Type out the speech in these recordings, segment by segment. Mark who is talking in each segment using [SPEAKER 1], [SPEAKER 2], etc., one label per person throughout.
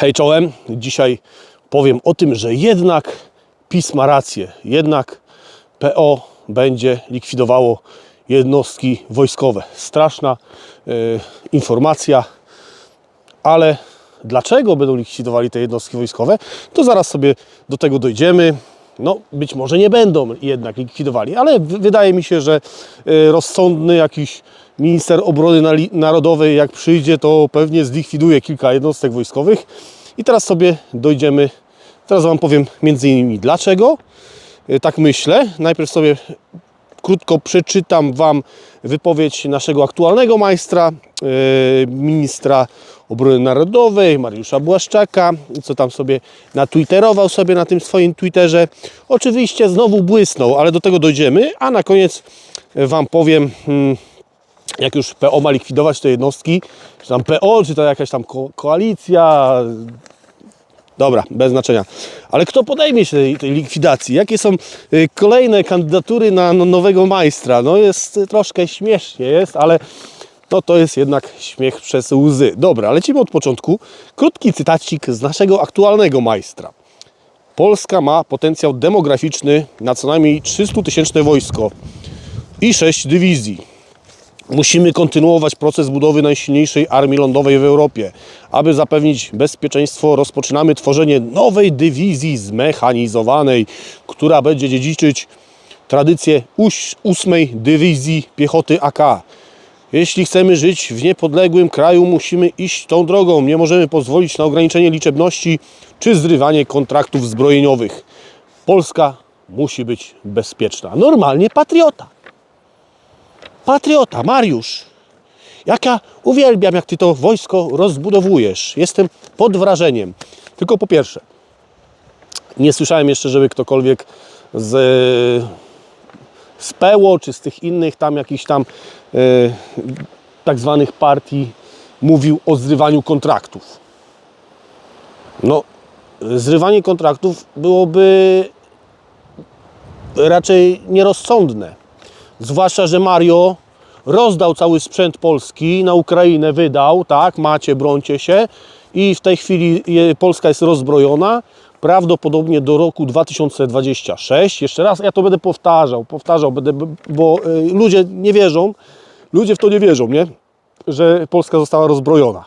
[SPEAKER 1] Hej czołem, dzisiaj powiem o tym, że jednak PiS ma rację, jednak PO będzie likwidowało jednostki wojskowe. Straszna e, informacja, ale dlaczego będą likwidowali te jednostki wojskowe, to zaraz sobie do tego dojdziemy. No, być może nie będą jednak likwidowali, ale wydaje mi się, że e, rozsądny jakiś minister obrony narodowej, jak przyjdzie, to pewnie zlikwiduje kilka jednostek wojskowych. I teraz sobie dojdziemy, teraz Wam powiem między innymi dlaczego. E, Tak myślę. Najpierw sobie krótko przeczytam Wam wypowiedź naszego aktualnego majstra, e, ministra obrony narodowej, Mariusza Błaszczaka, co tam sobie natwitterował sobie na tym swoim Twitterze. Oczywiście znowu błysnął, ale do tego dojdziemy, a na koniec Wam powiem, hmm, jak już PO ma likwidować te jednostki, czy tam PO, czy to jakaś tam ko- koalicja, Dobra, bez znaczenia. Ale kto podejmie się tej, tej likwidacji? Jakie są y, kolejne kandydatury na no, nowego majstra? No jest y, troszkę śmiesznie, jest, ale no, to jest jednak śmiech przez łzy. Dobra, lecimy od początku. Krótki cytacik z naszego aktualnego majstra. Polska ma potencjał demograficzny na co najmniej 300-tysięczne wojsko i 6 dywizji. Musimy kontynuować proces budowy najsilniejszej armii lądowej w Europie. Aby zapewnić bezpieczeństwo, rozpoczynamy tworzenie nowej dywizji zmechanizowanej, która będzie dziedziczyć tradycję uś- ósmej dywizji piechoty AK. Jeśli chcemy żyć w niepodległym kraju, musimy iść tą drogą. Nie możemy pozwolić na ograniczenie liczebności czy zrywanie kontraktów zbrojeniowych. Polska musi być bezpieczna. Normalnie patriota. Patriota, Mariusz. Jak ja uwielbiam, jak ty to wojsko rozbudowujesz. Jestem pod wrażeniem. Tylko po pierwsze, nie słyszałem jeszcze, żeby ktokolwiek z, z PEło, czy z tych innych tam jakichś tam e, tak zwanych partii mówił o zrywaniu kontraktów. No, zrywanie kontraktów byłoby raczej nierozsądne. Zwłaszcza, że Mario rozdał cały sprzęt polski, na Ukrainę wydał, tak, macie, brońcie się i w tej chwili Polska jest rozbrojona, prawdopodobnie do roku 2026. Jeszcze raz, ja to będę powtarzał, powtarzał, będę, bo y, ludzie nie wierzą, ludzie w to nie wierzą, nie? Że Polska została rozbrojona.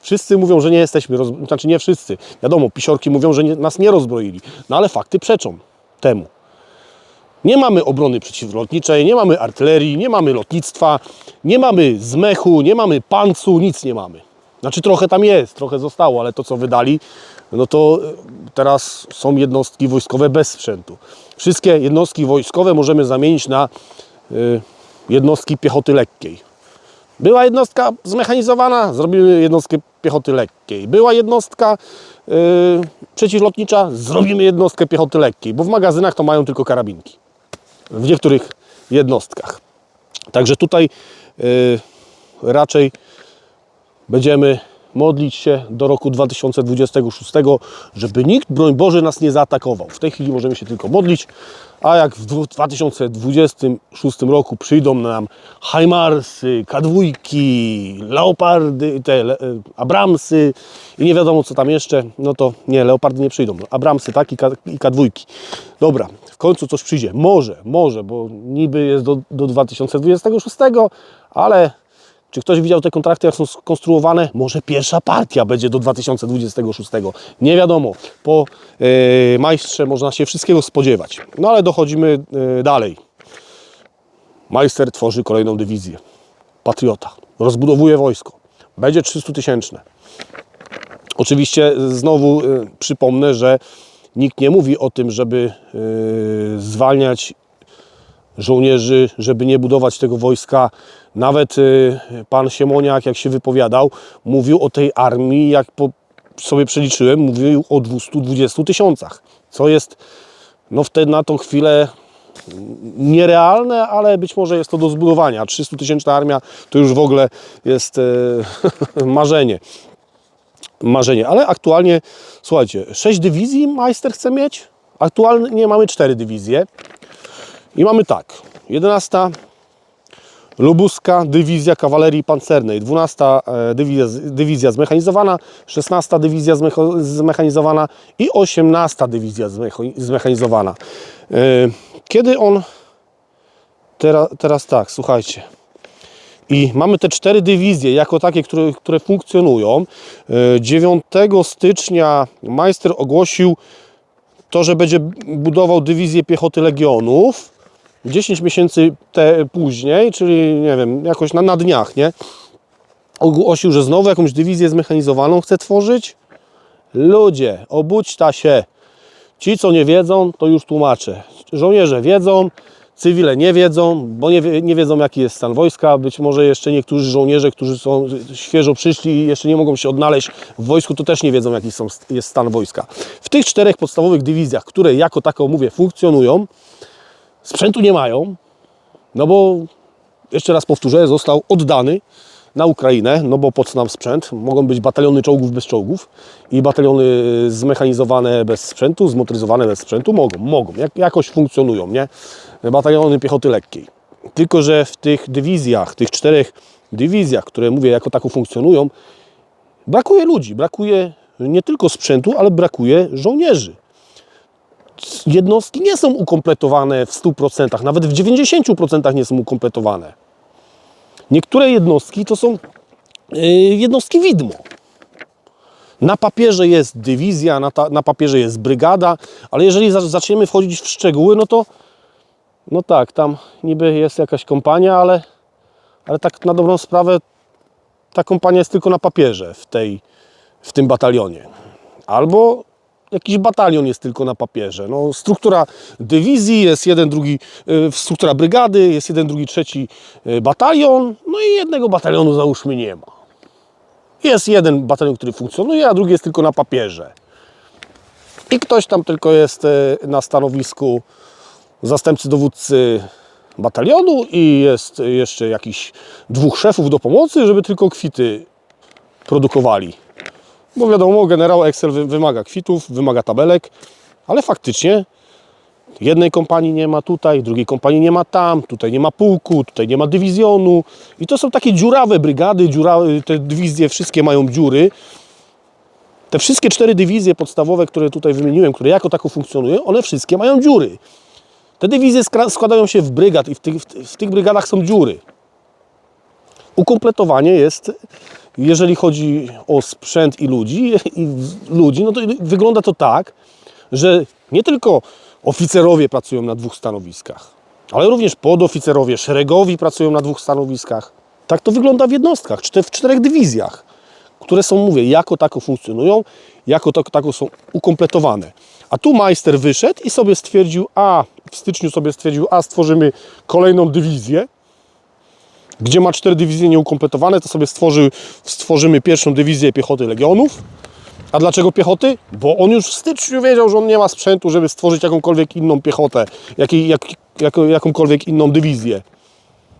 [SPEAKER 1] Wszyscy mówią, że nie jesteśmy, znaczy nie wszyscy. Wiadomo, pisiorki mówią, że nie, nas nie rozbroili, no ale fakty przeczą temu. Nie mamy obrony przeciwlotniczej, nie mamy artylerii, nie mamy lotnictwa, nie mamy zmechu, nie mamy pancu, nic nie mamy. Znaczy trochę tam jest, trochę zostało, ale to co wydali, no to e, teraz są jednostki wojskowe bez sprzętu. Wszystkie jednostki wojskowe możemy zamienić na y, jednostki piechoty lekkiej. Była jednostka zmechanizowana, zrobimy jednostkę piechoty lekkiej. Była jednostka y, przeciwlotnicza, zrobimy jednostkę piechoty lekkiej, bo w magazynach to mają tylko karabinki w niektórych jednostkach. Także tutaj y, raczej będziemy modlić się do roku 2026, żeby nikt, broń Boże, nas nie zaatakował. W tej chwili możemy się tylko modlić, a jak w dwu- 2026 roku przyjdą nam Heimarsy, Kadwójki, Leopardy, te le, y, Abramsy i nie wiadomo co tam jeszcze, no to nie, Leopardy nie przyjdą, Abramsy tak i, i Kadwójki. Dobra, w końcu coś przyjdzie. Może, może, bo niby jest do, do 2026, ale czy ktoś widział te kontrakty, jak są skonstruowane? Może pierwsza partia będzie do 2026. Nie wiadomo. Po e, majstrze można się wszystkiego spodziewać. No ale dochodzimy e, dalej. Majster tworzy kolejną dywizję. Patriota. Rozbudowuje wojsko. Będzie 300 tysięczne. Oczywiście znowu e, przypomnę, że nikt nie mówi o tym, żeby e, zwalniać żołnierzy, żeby nie budować tego wojska. Nawet y, pan Siemoniak, jak się wypowiadał, mówił o tej armii, jak sobie przeliczyłem, mówił o 220 tysiącach, co jest no wtedy na tą chwilę nierealne, ale być może jest to do zbudowania. 300 tysięczna armia to już w ogóle jest e, marzenie. Marzenie, ale aktualnie, słuchajcie, 6 dywizji majster chce mieć. Aktualnie mamy 4 dywizje. I mamy tak, 11 Lubuska Dywizja Kawalerii Pancernej, 12 e, dywizja, dywizja zmechanizowana, 16 Dywizja zmechanizowana i 18 Dywizja zmechanizowana. E, Kiedy on... Teraz, teraz tak, słuchajcie. I mamy te cztery dywizje jako takie, które, które funkcjonują. E, 9 stycznia majster ogłosił to, że będzie budował dywizję piechoty legionów. 10 miesięcy te później, czyli nie wiem, jakoś na, na dniach, nie? Ogłosił, że znowu jakąś dywizję zmechanizowaną chce tworzyć. Ludzie, obudźta się. Ci, co nie wiedzą, to już tłumaczę. Żołnierze wiedzą, cywile nie wiedzą, bo nie, nie wiedzą, jaki jest stan wojska. Być może jeszcze niektórzy żołnierze, którzy są świeżo przyszli i jeszcze nie mogą się odnaleźć w wojsku, to też nie wiedzą, jaki są, jest stan wojska. W tych czterech podstawowych dywizjach, które jako tako mówię, funkcjonują, sprzętu nie mają, no bo jeszcze raz powtórzę, został oddany na Ukrainę, no bo po co nam sprzęt? Mogą być bataliony czołgów bez czołgów i bataliony zmechanizowane bez sprzętu, zmotoryzowane bez sprzętu. Mogą, mogą, jak, jakoś funkcjonują, nie? Bataliony piechoty lekkiej. Tylko, że w tych dywizjach, tych czterech dywizjach, które mówię jako tako funkcjonują, brakuje ludzi, brakuje nie tylko sprzętu, ale brakuje żołnierzy jednostki nie są ukompletowane w 100%, nawet w 90% nie są ukompletowane. Niektóre jednostki to są yy, jednostki widmo. Na papierze jest dywizja, na, ta, na papierze jest brygada, ale jeżeli za- zaczniemy wchodzić w szczegóły, no to no tak, tam niby jest jakaś kompania, ale, ale tak na dobrą sprawę ta kompania jest tylko na papierze w, tej, w tym batalionie. Albo jakiś batalion jest tylko na papierze. No, struktura dywizji jest jeden, drugi, y, struktura brygady jest jeden, drugi, trzeci y, batalion, no i jednego batalionu załóżmy nie ma. Jest jeden batalion, który funkcjonuje, a drugi jest tylko na papierze. I ktoś tam tylko jest y, na stanowisku zastępcy dowódcy batalionu i jest jeszcze jakiś dwóch szefów do pomocy, żeby tylko kwity produkowali. Bo wiadomo, generał Excel wy- wymaga kwitów, wymaga tabelek, ale faktycznie jednej kompanii nie ma tutaj, drugiej kompanii nie ma tam, tutaj nie ma pułku, tutaj nie ma dywizjonu. I to są takie dziurawe brygady, dziurawe, te dywizje wszystkie mają dziury. Te wszystkie cztery dywizje podstawowe, które tutaj wymieniłem, które jako tako funkcjonują, one wszystkie mają dziury. Te dywizje składają się w brygad i w tych, w, tych brygadach są dziury. Ukompletowanie jest, jeżeli chodzi o sprzęt i ludzi, i ludzi, no to wygląda to tak, że nie tylko oficerowie pracują na dwóch stanowiskach, ale również podoficerowie, szeregowi pracują na dwóch stanowiskach. Tak to wygląda w jednostkach, w czterech dywizjach, które są, mówię, jako tako funkcjonują, jako tak- tako są ukompletowane. A tu majster wyszedł i sobie stwierdził, a w styczniu sobie stwierdził, a stworzymy kolejną dywizję, gdzie ma cztery dywizje nieukompletowane, to sobie stworzy, stworzymy pierwszą dywizję piechoty legionów. A dlaczego piechoty? Bo on już w styczniu wiedział, że on nie ma sprzętu, żeby stworzyć jakąkolwiek inną piechotę, jakiej, jak, jako, jakąkolwiek inną dywizję.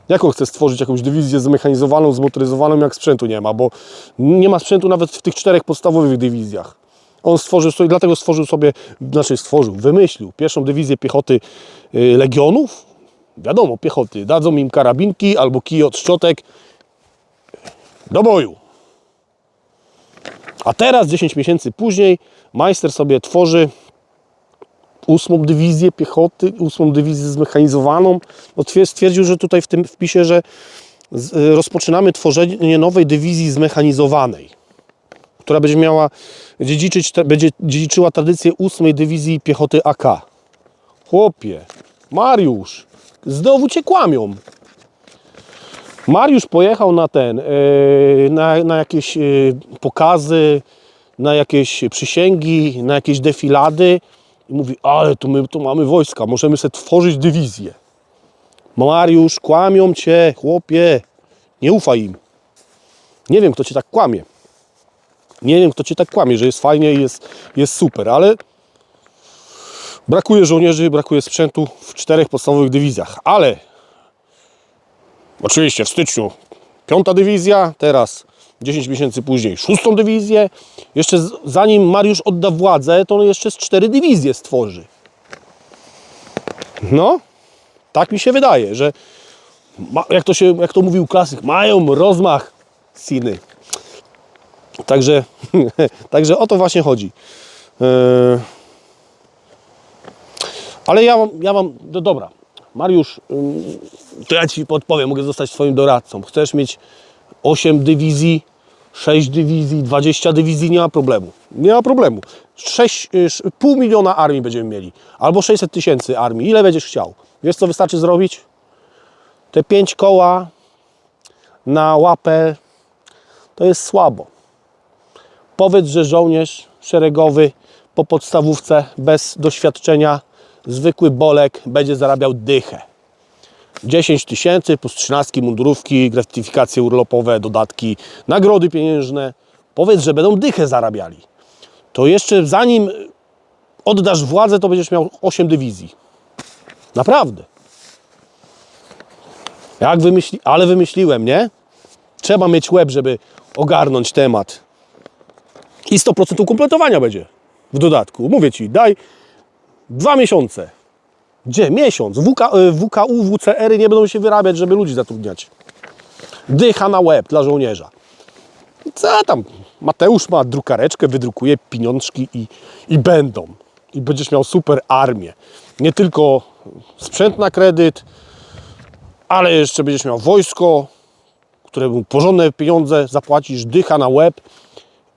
[SPEAKER 1] Jak on chce stworzyć jakąś dywizję zmechanizowaną, zmotoryzowaną, jak sprzętu nie ma? Bo nie ma sprzętu nawet w tych czterech podstawowych dywizjach. On stworzył sobie, dlatego stworzył sobie, znaczy stworzył, wymyślił pierwszą dywizję piechoty y, legionów, wiadomo, piechoty, dadzą im karabinki albo kij od szczotek do boju. A teraz, 10 miesięcy później, majster sobie tworzy ósmą dywizję piechoty, ósmą dywizję zmechanizowaną. No, twier- stwierdził, że tutaj w tym wpisie, że y, rozpoczynamy tworzenie nowej dywizji zmechanizowanej, która będzie miała dziedziczyć, będzie dziedziczyła tradycję ósmej dywizji piechoty AK. Chłopie, Mariusz, znowu cię kłamią. Mariusz pojechał na ten, yy, na, na jakieś yy, pokazy, na jakieś przysięgi, na jakieś defilady i mówi, ale tu my tu mamy wojska, możemy sobie tworzyć dywizję. Mariusz, kłamią cię, chłopie, nie ufaj im. Nie wiem, kto cię tak kłamie. Nie wiem, kto cię tak kłamie, że jest fajnie i jest, jest super, ale brakuje żołnierzy, brakuje sprzętu w czterech podstawowych dywizjach. Ale oczywiście w styczniu piąta dywizja, teraz 10 miesięcy później szóstą dywizję. Jeszcze zanim Mariusz odda władzę, to on jeszcze z cztery dywizje stworzy. No, tak mi się wydaje, że ma, jak, to się, jak to mówił klasyk, mają rozmach siny. Także, także o to właśnie chodzi. Yy, ale ja mam, ja mam, no dobra, Mariusz, to ja Ci podpowiem, mogę zostać Twoim doradcą. Chcesz mieć 8 dywizji, 6 dywizji, 20 dywizji, nie ma problemu. Nie ma problemu. 6, y, pół miliona armii będziemy mieli, albo 600 tysięcy armii. Ile będziesz chciał? Wiesz, co wystarczy zrobić? Te 5 koła na łapę to jest słabo. Powiedz, że żołnierz szeregowy po podstawówce bez doświadczenia, zwykły bolek będzie zarabiał dychę. 10 tysięcy plus 13 mundurówki, gratyfikacje urlopowe, dodatki, nagrody pieniężne. Powiedz, że będą dychę zarabiali. To jeszcze zanim oddasz władzę, to będziesz miał 8 dywizji. Naprawdę. Jak wymyśli... Ale wymyśliłem, nie? Trzeba mieć łeb, żeby ogarnąć temat. I 100% ukompletowania będzie w dodatku. Mówię Ci, daj dwa miesiące. Gdzie? Miesiąc. WK, WKU, WCR-y nie będą się wyrabiać, żeby ludzi zatrudniać. Dycha na łeb dla żołnierza. Co tam? Mateusz ma drukareczkę, wydrukuje pieniążki i, i będą. I będziesz miał super armię. Nie tylko sprzęt na kredyt, ale jeszcze będziesz miał wojsko, któremu porządne pieniądze zapłacisz, dycha na łeb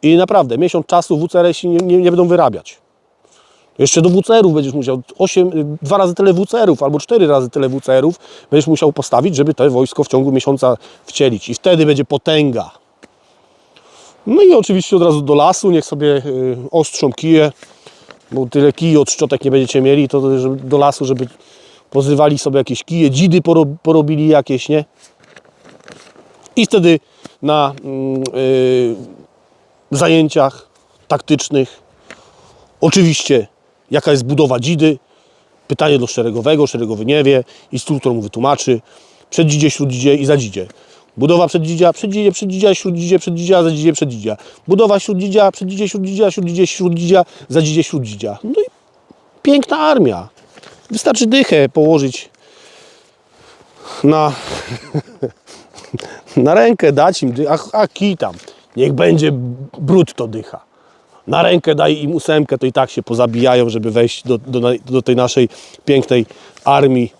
[SPEAKER 1] i naprawdę miesiąc czasu WCR nie, nie, nie będą wyrabiać. Jeszcze do WCR-ów będziesz musiał 8, dwa razy tyle WCR-ów albo cztery razy tyle WCR-ów będziesz musiał postawić, żeby to wojsko w ciągu miesiąca wcielić. I wtedy będzie potęga. No i oczywiście od razu do lasu, niech sobie y, ostrzą kije, bo tyle kij od szczotek nie będziecie mieli, to do lasu, żeby pozrywali sobie jakieś kije, dzidy poro, porobili jakieś, nie? I wtedy na mm, y, zajęciach taktycznych, oczywiście jaka jest budowa dzidy, pytanie do szeregowego, szeregowy nie wie, instruktor mu wytłumaczy, przeddzidzie, śródzidzie i zadzidzie. Budowa przeddzidzia, przeddzidzie, przeddzidzia, śródzidzie, przeddzidzia, zadzidzie, przeddzidzia. Budowa śródzidzia, przeddzidzie, śródzidzia, śródzidzie, śródzidzia, zadzidzie, śródzidzia. No i piękna armia. Wystarczy dychę położyć na, na rękę, dać im, a, a kij tam, niech będzie brutto dycha. Na rękę daj im ósemkę, to i tak się pozabijają, żeby wejść do, do, do tej naszej pięknej armii.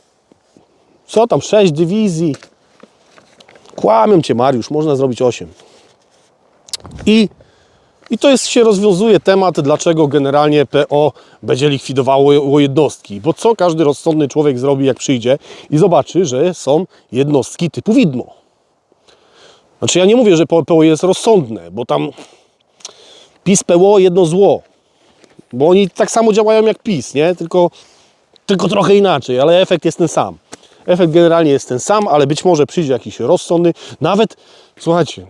[SPEAKER 1] Co tam, sześć dywizji. Kłamią cię, Mariusz, można zrobić osiem. I, I to jest, się rozwiązuje temat, dlaczego generalnie PO będzie likwidowało jednostki. Bo co każdy rozsądny człowiek zrobi, jak przyjdzie i zobaczy, że są jednostki typu widmo. Znaczy ja nie mówię, że PO jest rozsądne, bo tam PiS PO jedno zło. Bo oni tak samo działają jak PiS, nie? Tylko, tylko trochę inaczej, ale efekt jest ten sam. Efekt generalnie jest ten sam, ale być może przyjdzie jakiś rozsądny. Nawet, słuchajcie,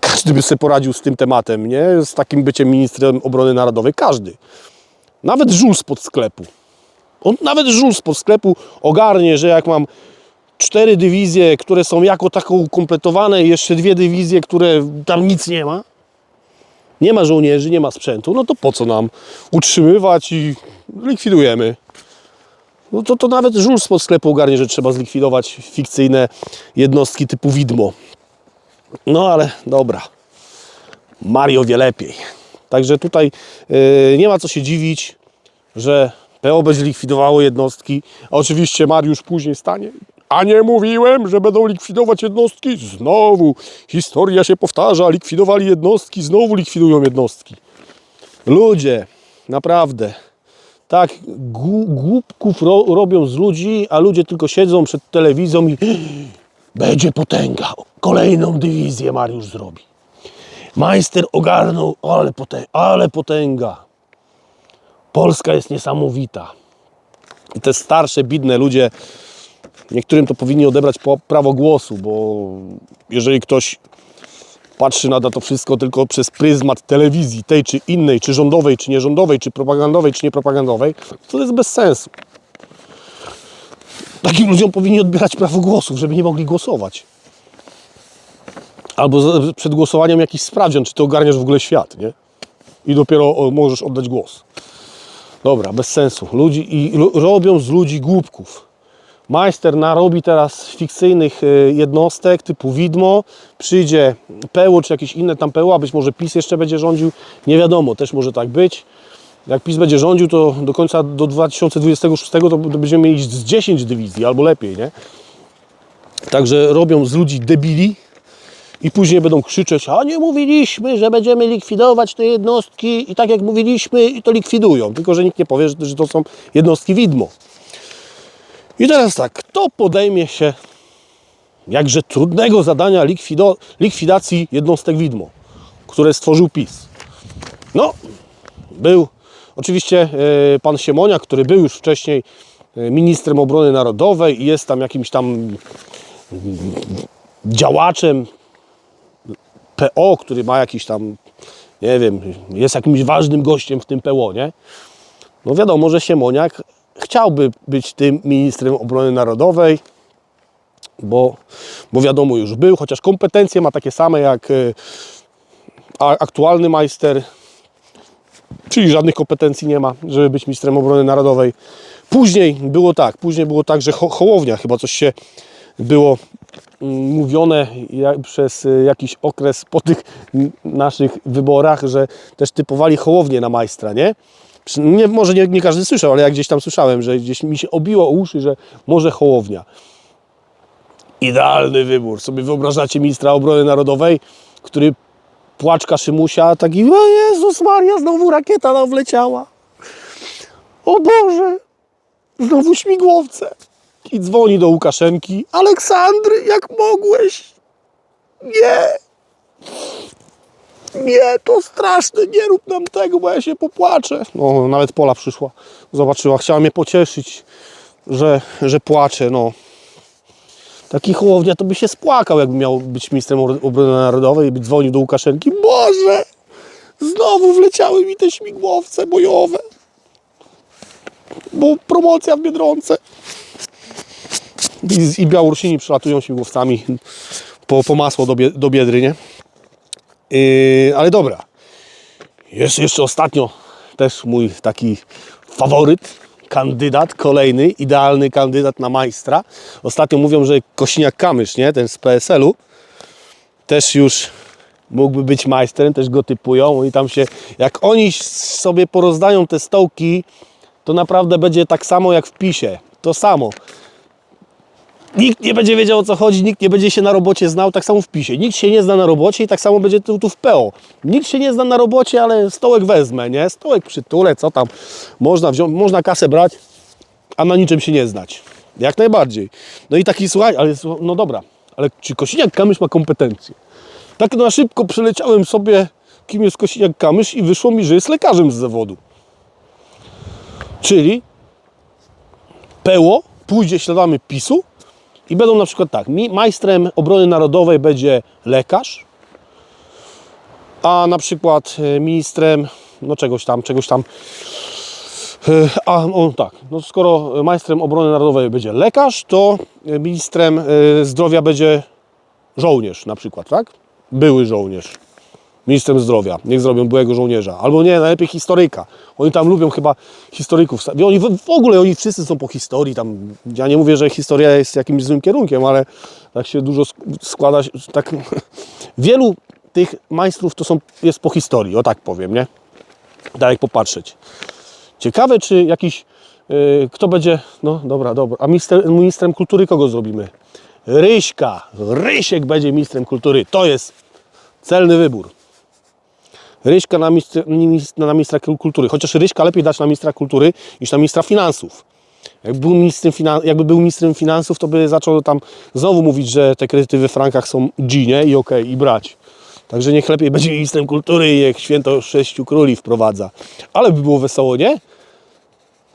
[SPEAKER 1] każdy by sobie poradził z tym tematem, nie? Z takim byciem ministrem obrony narodowej. Każdy. Nawet żul spod sklepu. On nawet żul spod sklepu ogarnie, że jak mam cztery dywizje, które są jako tako ukompletowane jeszcze dwie dywizje, które tam nic nie ma, nie ma żołnierzy, nie ma sprzętu, no to po co nam utrzymywać i likwidujemy. No to, to nawet żul spod sklepu ogarnie, że trzeba zlikwidować fikcyjne jednostki typu widmo. No ale dobra. Mario wie lepiej. Także tutaj yy, nie ma co się dziwić, że PO będzie likwidowało jednostki. A oczywiście Mariusz później stanie. A nie mówiłem, że będą likwidować jednostki? Znowu historia się powtarza. Likwidowali jednostki, znowu likwidują jednostki. Ludzie, naprawdę. Tak, gł- głupków ro, robią z ludzi, a ludzie tylko siedzą przed telewizją i będzie potęga. Kolejną dywizję Mariusz zrobi. Majster ogarnął, ale, potę, ale potęga. Polska jest niesamowita. I te starsze, bidne ludzie, niektórym to powinni odebrać prawo głosu, bo jeżeli ktoś patrzy na to wszystko tylko przez pryzmat telewizji, tej czy innej, czy rządowej, czy nierządowej, czy propagandowej, czy niepropagandowej, to jest bez sensu. Takim ludziom powinni odbierać prawo głosu, żeby nie mogli głosować. Albo przed głosowaniem jakiś sprawdzian, czy ty ogarniasz w ogóle świat, nie? I dopiero możesz oddać głos. Dobra, bez sensu. Ludzi, I robią z ludzi głupków. Majster narobi teraz fikcyjnych y, jednostek typu widmo, przyjdzie peło czy jakieś inne tam peło, a być może PiS jeszcze będzie rządził, nie wiadomo, też może tak być. Jak PiS będzie rządził, to do końca do 2026 to, będziemy mieć z 10 dywizji albo lepiej, nie? Także robią z ludzi debili i później będą krzyczeć, a nie mówiliśmy, że będziemy likwidować te jednostki i tak jak mówiliśmy, to likwidują. Tylko, że nikt nie powie, że to są jednostki widmo. I teraz tak, kto podejmie się jakże trudnego zadania likwido, likwidacji jednostek widmo, które stworzył PiS? No, był oczywiście e, pan Siemonia, który był już wcześniej e, ministrem obrony narodowej i jest tam jakimś tam mm, działaczem PO, który ma jakiś tam, nie wiem, jest jakimś ważnym gościem w tym PO, nie? No wiadomo, że Siemoniak chciałby być tym ministrem obrony narodowej, bo, bo wiadomo już był, chociaż kompetencje ma takie same jak a- aktualny majster, czyli żadnych kompetencji nie ma, żeby być ministrem obrony narodowej. Później było tak, później było tak, że Ho- Hołownia chyba coś się było mm, mówione przez y, jakiś okres po tych naszych wyborach, że też typowali Hołownię na majstra, nie? Nie może nie, nie każdy słyszał, ale ja gdzieś tam słyszałem, że gdzieś mi się obiło o uszy, że może Hołownia. Idealny wybór. Sobie wyobrażacie ministra obrony narodowej, który płaczka Szymusia, taki o Jezus Maria, znowu rakieta nam wleciała. O Boże, znowu śmigłowce. I dzwoni do Łukaszenki. Aleksandry, jak mogłeś? Nie. Nie, to straszne, nie rób nam tego, bo ja się popłaczę. No, nawet Pola przyszła, zobaczyła, chciała mnie pocieszyć, że, że płaczę, no. Taki Hołownia to by się spłakał, jakby miał być ministrem obro- obrony narodowej i by dzwonił do Łukaszenki. Boże, znowu wleciały mi te śmigłowce bojowe, bo promocja w Biedronce. I, i Białorusini przylatują śmigłowcami po, po masło do, do Biedry, nie? Yy, ale dobra. Jest jeszcze ostatnio też mój taki faworyt, kandydat, kolejny, idealny kandydat na majstra. Ostatnio mówią, że Kosiniak-Kamysz, nie? Ten z PSL-u, też już mógłby być majstrem, też go typują. Oni tam się, jak oni sobie porozdają te stołki, to naprawdę będzie tak samo jak w PiSie. To samo. Nikt nie będzie wiedział o co chodzi, nikt nie będzie się na robocie znał, tak samo w PiSie. Nikt się nie zna na robocie i tak samo będzie tu, tu w PO. Nikt się nie zna na robocie, ale stołek wezmę, nie? Stołek przytulę, co tam. Można wziąć, można kasę brać, a na niczym się nie znać. Jak najbardziej. No i taki, słuchaj, ale no dobra, ale czy Kosiniak-Kamysz ma kompetencje? Tak na szybko przeleciałem sobie, kim jest Kosiniak-Kamysz i wyszło mi, że jest lekarzem z zawodu. Czyli PO pójdzie śladami PiSu i będą na przykład tak, majstrem obrony narodowej będzie lekarz, a na przykład e, ministrem, no czegoś tam, czegoś tam, e, a o, tak, no skoro majstrem obrony narodowej będzie lekarz, to e, ministrem zdrowia będzie żołnierz na przykład, tak? Były żołnierz. Ministrem zdrowia. Niech zrobią byłego żołnierza. Albo nie, najlepiej historyka. Oni tam lubią chyba historyków. Oni w, ogóle oni wszyscy są po historii. Tam, ja nie mówię, że historia jest jakimś złym kierunkiem, ale tak się dużo sk- składa. Tak, wielu tych majstrów to są, jest po historii, o tak powiem, nie? Jak popatrzeć. Ciekawe, czy jakiś, yy, kto będzie, no dobra, dobra, a minister, ministrem kultury kogo zrobimy? Ryśka, Rysiek będzie ministrem kultury, to jest celny wybór. Ryśka na, ministra, na ministra kultury, chociaż Ryśka lepiej dać na ministra kultury niż na ministra finansów. Jakby był, ministrem finan- jakby był ministrem finansów, to by zaczął tam znowu mówić, że te kredyty we frankach są G, nie? I okej, i brać. Także niech lepiej będzie ministrem kultury i jak święto sześciu króli wprowadza. Ale by było wesoło, nie?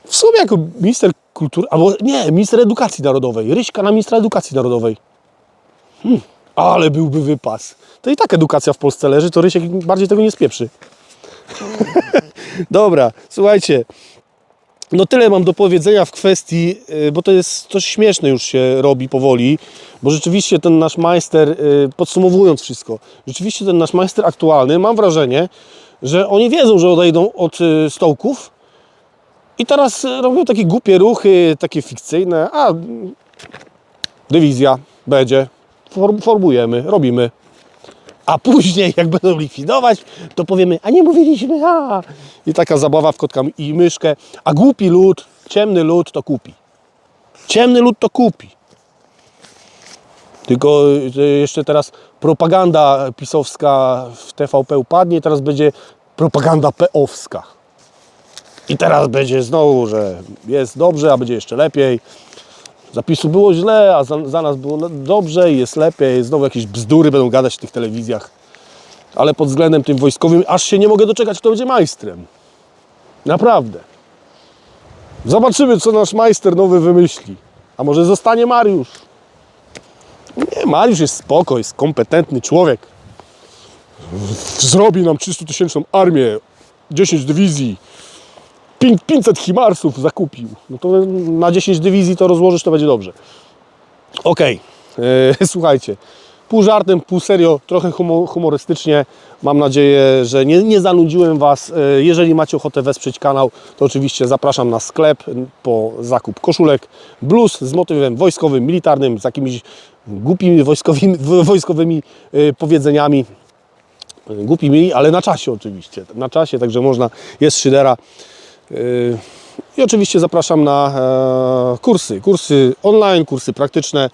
[SPEAKER 1] W sumie jako minister kultury, albo nie, minister edukacji narodowej. Ryśka na ministra edukacji narodowej. Hmm, ale byłby wypas. To i tak edukacja w Polsce leży, to Rysiek bardziej tego nie spieprzy. Dobra, słuchajcie. No tyle mam do powiedzenia w kwestii, y, bo to jest coś śmieszne już się robi powoli, bo rzeczywiście ten nasz majster, y, podsumowując wszystko, rzeczywiście ten nasz majster aktualny, mam wrażenie, że oni wiedzą, że odejdą od y, stołków i teraz robią takie głupie ruchy, takie fikcyjne, a dywizja będzie, formujemy, robimy. A później, jak będą likwidować, to powiemy, a nie mówiliśmy, a. I taka zabawa w kotka i myszkę. A głupi lud, ciemny lud to kupi. Ciemny lud to kupi. Tylko jeszcze teraz propaganda pisowska w TVP upadnie, teraz będzie propaganda peowska. I teraz będzie znowu, że jest dobrze, a będzie jeszcze lepiej. Zapisu było źle, a za, za nas było no- dobrze i jest lepiej. Znowu jakieś bzdury będą gadać w tych telewizjach. Ale pod względem tym wojskowym aż się nie mogę doczekać, kto będzie majstrem. Naprawdę. Zobaczymy, co nasz majster nowy wymyśli. A może zostanie Mariusz? Nie, Mariusz jest spoko, jest kompetentny człowiek. Zrobi nam 300 tysięczną armię, 10 dywizji, 500 Himarsów zakupił. No to na 10 dywizji to rozłożysz, to będzie dobrze. Okej, e, słuchajcie. Pół żartem, pół serio, trochę humo- humorystycznie. Mam nadzieję, że nie, nie zanudziłem Was. E, Jeżeli macie ochotę wesprzeć kanał, to oczywiście zapraszam na sklep po zakup koszulek, bluz z motywem wojskowym, militarnym, z jakimiś głupimi wojskowymi, wojskowymi e, powiedzeniami głupimi, ale na czasie oczywiście. Na czasie, także można, jest szydera. Yy, I oczywiście zapraszam na e, kursy, kursy online, kursy praktyczne.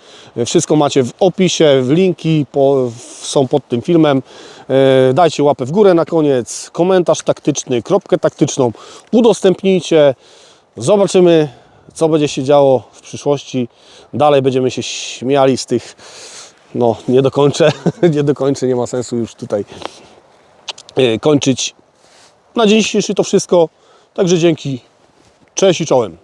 [SPEAKER 1] Wszystko macie w opisie, w linki po, są pod tym filmem. E, Dajcie łapę w górę na koniec, komentarz taktyczny, kropkę taktyczną, udostępnijcie. Zobaczymy, co będzie się działo w przyszłości. Dalej będziemy się śmiali z tych, no nie dokończę, nie dokończę, nie ma sensu już tutaj e, kończyć. Na dzień dzisiejszy to wszystko. Także dzięki. Cześć i czołem.